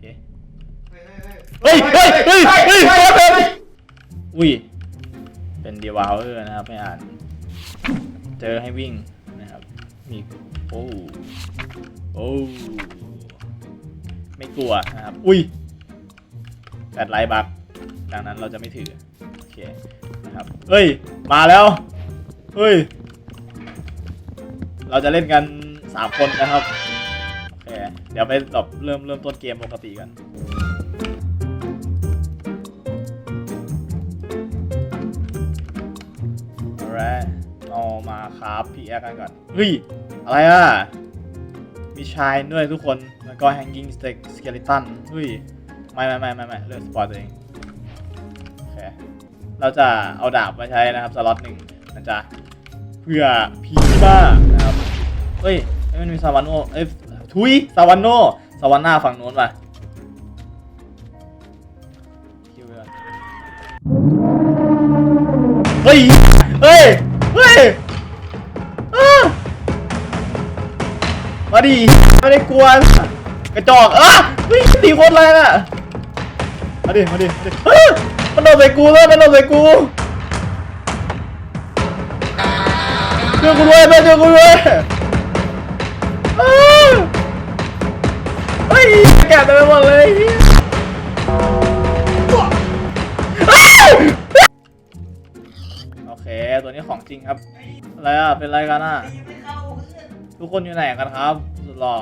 เคเฮ้ยเฮ้ยเฮ้ยเฮ้ยเฮ้ยเฮ้ยเฮ้ยอุ้ยเป็นดีวาเออร์นะครับไม่อ่าน เจอให้วิ่งนะครับมีโอ้โอ้ไม่กลัวนะครับ อุ้ยแปดไลท์บักดังนั้นเราจะไม่ถือโอเคนะครับเฮ้ย มาแล้วเฮ้ย เราจะเล่นกันสามคนนะครับโอ เดี๋ยวไปแบบเริ่มเริ่มต้นเกมปกติกันเอาละเอามาครับพีแอกันก่อนเฮ้ย อะไรอะ มีชายด้วยทุกคน แล้วก็ hanging stick skeleton เฮ้ย ไม่ไม่ไม่ไม่ไม่เลือกสปอร์ตตัวเอง โอเค เราจะเอาดาบมาใช้นะครับ สล็อตหนึ่งมันจะเพื่อผีบ้านะครับ เฮ้ย มันมีซาวานโนเอ้ย ทุยซาวานโนซาวาน่าฝั่งโน้นว่ะคิวไปเฮ้ย เฮ้ย เฮ้ยอ้ามาดิไม่ได้กลัวกระจอกอะเฮ้ยตีคนแรงอะมาดิมาดิมาดิเฮ้ยมันโดนใส่กูแล้วมันโดนใส่กูเจอกูด้วยเจอกูด้วย แกะเต็มไปหมดเลยโอเค ตัวนี้ของจริงครับ อะไรอะ เป็นอะไรกันอะ ทุกคนอยู่ไหนกันครับ สุดหล่อ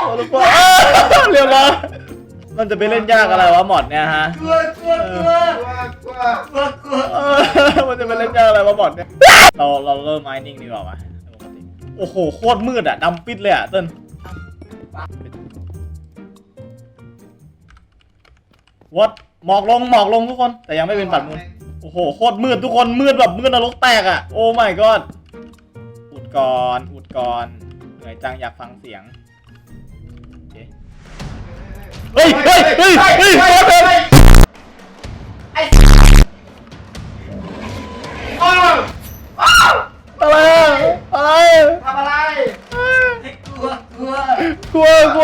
โอ้ลูกบอลอ้าวเรียบร้อยมันจะไปเล่นยากอะไรวะหมอดเนี่ยฮะ กลัวกลัวกลัวกลัวกลัวกลัวมันจะไปเล่นยากอะไรวะหมอดเนี่ย เราเราเริ่มไมนิ่งดีกว่าวะปกติ โอ้โห โคตรมืดอะดำปิดเลยอะเติ้ลวัดหมอกลงหมอกลงทุกคน แต่ยังไม่เป็นปัดมูลโอ้โห โคตรมืดทุกคน มืดแบบมืดนรกแตกอะ โอ้ my god อุดก่อนอุดก่อนเหนื่อยจังอยากฟังเสียงเคเฮ้ย เฮ้ย เฮ้ย เฮ้ย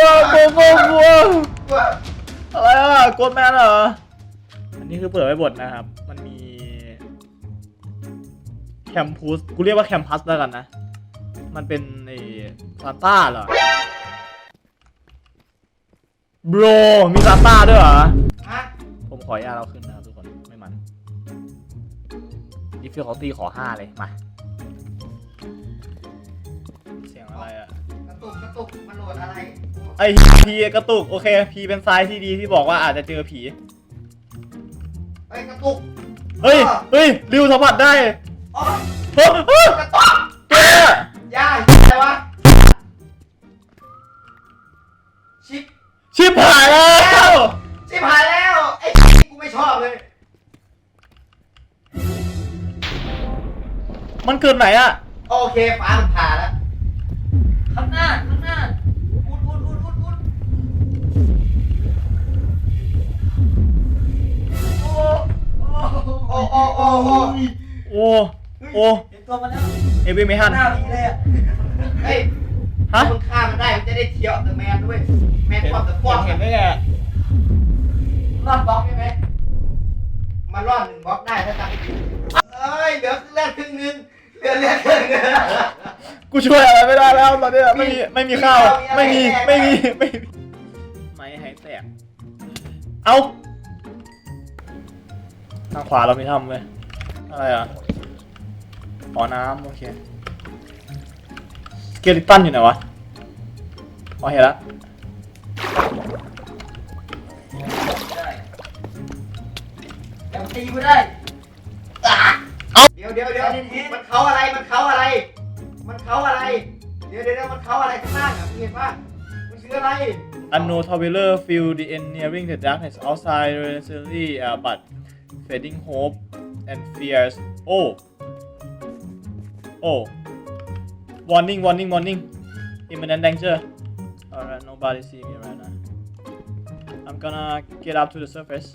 กลัวกลัวกลัวกลัวกลัวอะไรอะโกดแมนเหรอ อันนี้คือเปิดไว้บทนะครับ มันมี แคมปัสกูเรียกว่าแคมปัสแล้วกันนะ มันเป็นไอ้ซานต้าเหรอ โบร มีซานต้าด้วยเหรอ ฮะผมขออนุญาตเราขึ้นนะครับทุกคน ไม่มัน difficulty ขอ5เลย มา เสียงอะไรอะ กระตุกกระตุกมันโหลดอะไร ไอพีกระตุกโอเคพีเป็นไซส์ที่ดีที่บอกว่าอาจจะเจอผี ไอ้ยกระตุกเฮ้ยเฮ้ยริวสัมผัสได้อ๋อเฮ้ยเฮ้ยกระตุกตัวเนี่ยยาอะไรวะ ชิป ชิบหายแล้วชิปหายแล้ว ไอ้กูไม่ชอบเลย มันเกิดไหนอะโอเคฟ้ามันผ่า โอ้โอ้โอ้โอ้โอ้เห็นตัวมันแล้วเอวิเมทันหน้าผีเลยอะเฮ้ยฮะถ้ามึงฆ่ามันได้มันจะได้เที่ยวเดอะแมนด้วยแมนความเดอะฟอนเห็นได้ไงรอดบล็อกใช่ไหมมันรอดหนึ่งบล็อกได้ถ้าจำไม่ผิดเอ้ยเหลือเลือดครึ่งนึงเหลือเลือดครึ่งนึงกูช่วยอะไรไม่ได้แล้วตอนเนี้ยไม่มีไม่มีข้าวมีอะไรไม่มีแดกไม่มีไม่มีไม่ให้แตกเอาทางขวาเราไม่ทำเลย อะไรอะขอน้ำโอเคสเกลิตันอยู่ไหนวะอ๋อเห็นละได้ยังตีกูได้อะเอาเดี๋ยวเดี๋ยวเดี๋ยวมันเขาอะไร มันเขาอะไร มันเขาอะไร เดี๋ยวเดี๋ยวเดี๋ยวมันเขาอะไรข้างล่างอะมึงเห็นปะมันคืออะไรอันโนทาวเวลเลอร์ฟิลดีเอนเนียริงเดอะดาร์กเนสเอาท์ไซด์เรนเซอรี่อ่าบัต fading hope and fierce. Oh. Oh. Warning, warning, warning. Imminent danger. Alright, nobody see me right now. I'm gonna get up to the surface.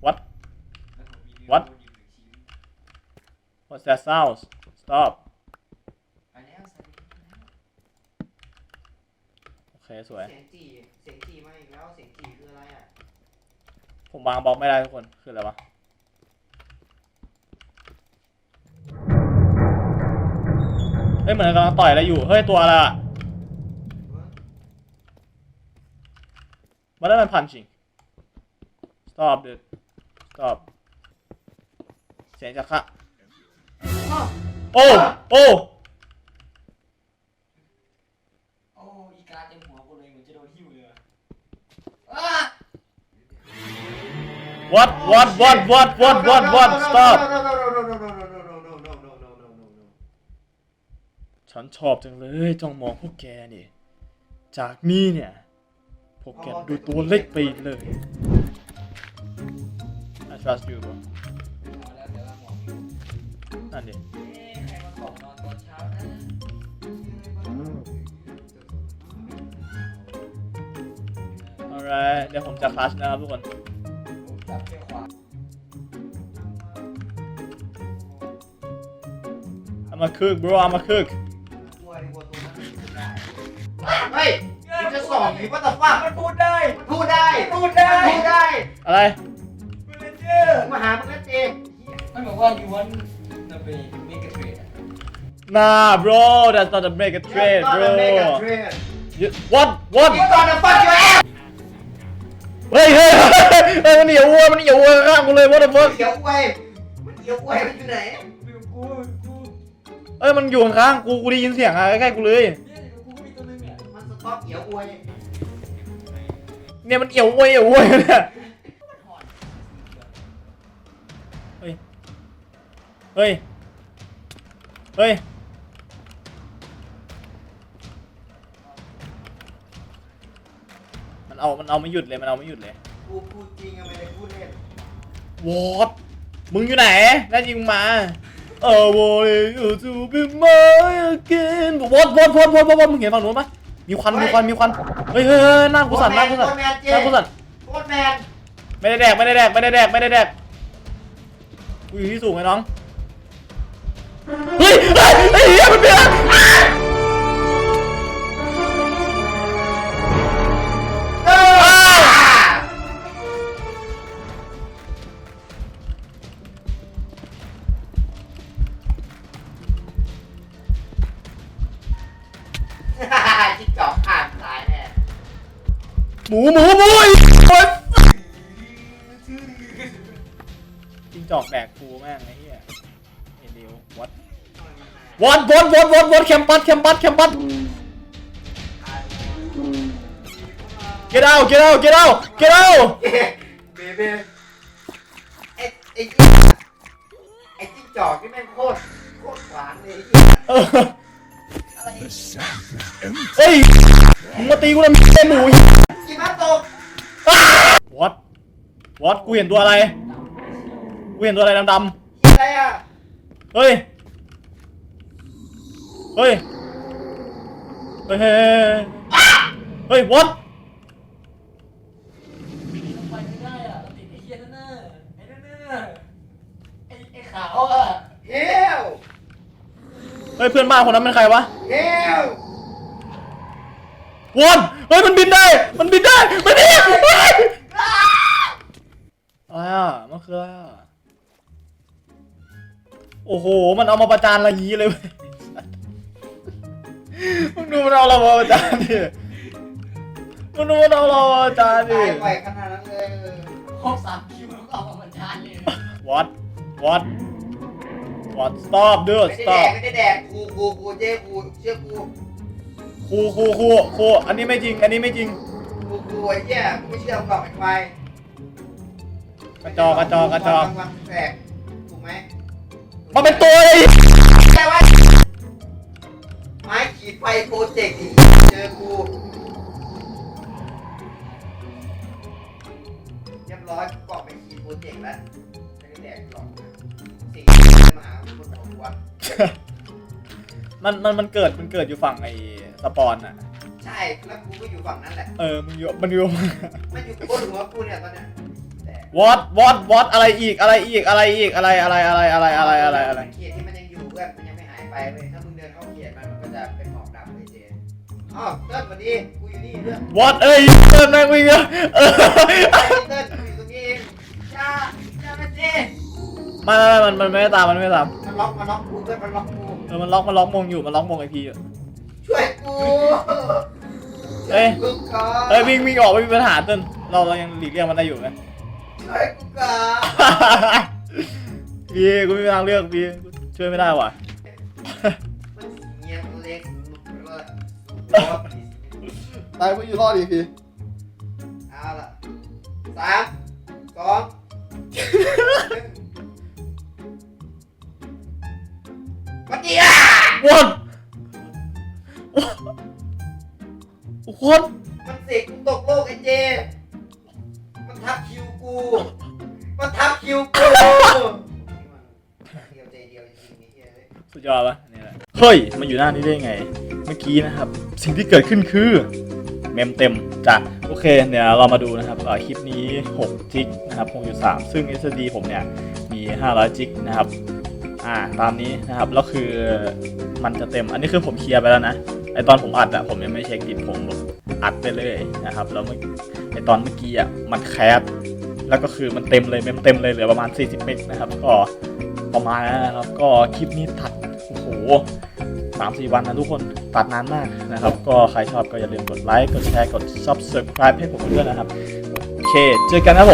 What? What? What's that sound? Stop. เคสวย เสียงจีเสียงจีมาอีกแล้วเสียงจีคืออะไรอะผมวางบล็อกไม่ได้ทุกคน คืออะไรวะ เฮ้ยเหมือนกำลังต่อยอะไรอยู่ เฮ้ยตัวอะไรอะมันได้มัน punching stop dude stop เสียงจากค่ะอ้าวโอ้ โอ้ โอ้อีกาเต็มหัวกูเลยเหมือนจะโดนหิ้วเลยอะ อ้า what what what what what what what stop ฉันชอบจังเลยจ้องมองพวกแกนี่ จากนี้เนี่ย พวกแกดูตัวเล็กไปเลย I trust you bro เอาแล้วแต่ว่าหมออยู่นั่นดิเอ๊ะใครมาบอกนอน อนเช้านะ alright เดี๋ยวผมจะคลาสนะครับทุกคนผมจับเที่ยวขวา I'm a cook bro I'm a cook เฮ้ยมึงจะสอนหรือว่าแต่ฟังมันพูดได้มันพูดได้พูดได้พูดได้อะไรมนเจอร์ มาหามึงแล้วเจมันบอกว่า you want to be make a trade อะ Nah bro that's not a make a trade bro You- what what You gonna fuck your ass เฮ้ยเฮ้ยเฮ้ยมันเหนียววัวมันเหนียววัวข้างกูเลย what the fuck เดี๋ยวอวยมันเดี๋ยวอวยมันอยู่ไหนอยู่กับกูกูเอ้ยมันอยู่ข้างๆกูกูได้ยินเสียงอะใกล้ๆกูเลย เนี่ยอยู่กับกูก็มีตัวนึงเนี่ยมันสต็อกเดี๋ยวอวยเนี่ยมันเอี่ยวอวยเอี่ยวอวยเนี่ยมันหอนเฮ้ย เฮ้ย เฮ้ย เอามันเอาไม่หยุดเลยมันเอาไม่หยุดเลยกูพูดจริงอะไม่ได้พูดเล่นวอตมึงอยู่ไหนแน่จริงมึงมาเออ want you to be mine again วอตวอตวอตวอตวอตมึงเห็นฝั่งนู้นปะมีควันมีควันมีควันเฮ้ยเฮ้ยเฮ้ยหน้ากูสั่นหน้ากูสั่นโคตรแมนเจหน้ากูสั่นโคตรแมนไม่ได้แดกไม่ได้แดกไม่ได้แดกไม่ได้แดกกูอยู่ที่สูงไอ้น้องเฮ้ยเฮ้ยเฮ้ยเฮ้ยมันเป็นอะไร วัดวัดวัดวัดวัดแคมปัสแคมปัสแคมปัส get out get out get out get out เบเบ้ไอ้ไอ้จิ๊กไอ้จิ๊กจอกนี่แม่งโคตรโคตรขวางเลยไอ้เหี้ยเออเฮ้ยมึงมาตีกูทำไมไอ้หมูกินน้ำตกวัดวัดกูเห็นตัวอะไร กูเห็นตัวอะไรดำกินอะไรอะ ๆ เฮ้ย เฮ้ย เฮ้ย เฮ้ยเฮ้ยวัดต้องไปไม่ได้อะเราติดไอ้เหี้ยนั่นน่ะไอ้นั่นน่ะไอ้ไอ้ขาวอะเฮลเฮ้ยเพื่อนบ้านคนนั้นเป็นใครวะเฮลวอนเฮ้ยมันบินได้ มันบินได้ มันบินได้เฮ้ยอะไรอะมันคืออะไรอะโอ้โห มันเอามาประจานอะไรอย่างนี้เลยเว้ย มึงดูมันเอาเรามาประจานดิมึงดูมันเอาเรามาประจานดิ ตายไปขนาดนั้นเลยครบสามคิวแล้วก็เอามาบรรทานเลย what what what stop dude ไม่ได้แด stop กไม่ได้แดกกูกูกูเจ้กูเชื่อกูครูครูครูครูอันนี้ไม่จริง อันนี้ไม่จริง กูกูไอ้เหี้ยกูไม่เชื่อมึงหรอกไอ้ควายกระจอกกระจอกกระจอกวันแสกถูกไหมมันเป็นตัว โปรเจกต์อีกเจอกูเรียบร้อยกูกรอกไปขีดโปรเจกต์แล้วไม่ได้แดกหรอกสิ่งที่จะมาหาคนของกูอะมันมันมันเกิดมันเกิดอยู่ฝั่งไอ้สปอนอะ ใช่แล้วกูก็อยู่ฝั่งนั้นแหละเออมันอยู่มันอยู่ มันอยู่บนหัวกูเนี่ยตอนเนี้ยแต่วอตวอตวอตอะไรอีกอะไรอีกอะไรอีกอะไรอะไรอะไรอะไรอะไรอะไรอะไรเขียนที่มันไปเลยถ้ามึงเดินเข้า อ้าวเติ้ลสวัสดีกูอยู่นี่เรื่อง what เอ้ยเดินแม่งวิ่งอะเออไอ้เติ้ลกูอยู่ตรงนี้เองจ้าจ้ามาเจไม่ไม่ไม่มันมันไม่ได้ตามมันไม่ได้ตามมันล็อกมันล็อกกูเติ้ลมันล็อกกูเออมันล็อกมันล็อกมงอยู่มันล็อกมงไอพีอยู่ช่วยกูเอ้ยช่วยกูก่อนเอ้ยวิ่งวิ่งออกไม่มีปัญหาเต้นเราเรายังหลีกเลี่ยงมันได้อยู่ไหมช่วยกูก่อน พี่กูไม่มีทางเลือกพี่กูช่วยไม่ได้ว่ะ ตายกูอยู่รอดอีกพี่เอาล่ะสามสองหนึ่งวันดีอะ what what มันเสกกูตกโลกไอ้เจ มันทับคิวกู มันทับคิวกูเดียวใจเดียวจริงๆไอ้เหี้ยเลยสุดยอดปะนี่แหละเฮ้ย มันอยู่หน้านี้ได้ไง เมื่อกี้นะครับ สิ่งที่เกิดขึ้นคือเมมเต็มจ้ะโอเคเดี๋ยวเรามาดูนะครับคลิปนี้6จิกนะครับ6.3 ซึ่ง SSD ผมเนี่ยมี500จิกนะครับอ่าตามนี้นะครับแล้วคือมันจะเต็มอันนี้คือผมเคลียร์ไปแล้วนะไอตอนผมอัดอะผมยังไม่เช็คดิผมอัดไปเลยนะครับแล้วไอตอนเมื่อกี้อะมันแคสแล้วก็คือมันเต็มเลยเมมเต็มเลยเหลือประมาณ 40 เมกนะครับก็ประมาณนั้นนะครับก็คลิปนี้ตัดโอ้โหสามสี่วันนะทุกคน ตัดนานมากนะครับ ก็ใครชอบก็อย่าลืมกดไลค์ กดแชร์ กด subscribe ให้ผมด้วยนะครับ โอเค เจอกันนะผ